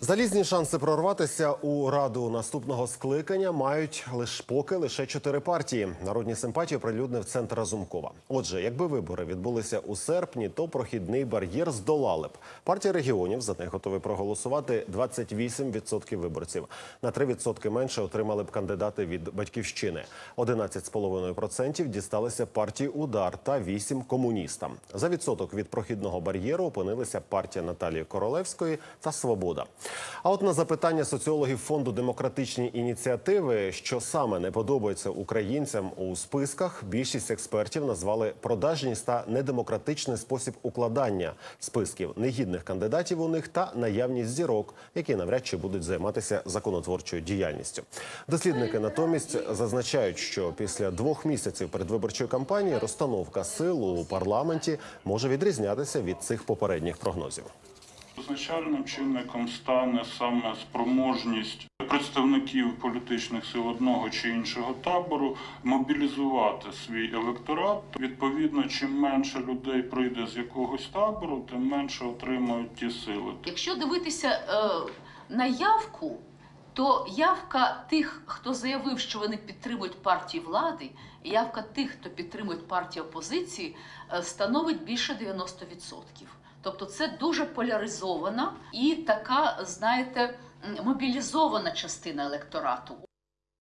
Залізні шанси прорватися у раду наступного скликання мають лише поки лише чотири партії. Народні симпатії прилюднив центр Разумкова. Отже, якби вибори відбулися у серпні, то прохідний бар'єр здолали б. Партія регіонів за них готові проголосувати 28% виборців. На 3% менше отримали б кандидати від батьківщини. 11,5% дісталися партії Удар та 8 комуністам. За відсоток від прохідного бар'єру опинилися партія Наталії Королевської та Свобода. А от на запитання соціологів фонду демократичні ініціативи, що саме не подобається українцям у списках, більшість експертів назвали продажність та недемократичний спосіб укладання списків негідних кандидатів у них та наявність зірок, які навряд чи будуть займатися законотворчою діяльністю. Дослідники натомість зазначають, що після двох місяців передвиборчої кампанії розстановка сил у парламенті може відрізнятися від цих попередніх прогнозів. Визначальним чинником стане саме спроможність представників політичних сил одного чи іншого табору мобілізувати свій електорат. Відповідно, чим менше людей прийде з якогось табору, тим менше отримають ті сили. Якщо дивитися е, на явку, то явка тих, хто заявив, що вони підтримують партію влади, явка тих, хто підтримує партію опозиції, е, становить більше 90%. Тобто це дуже поляризована і така, знаєте, мобілізована частина електорату.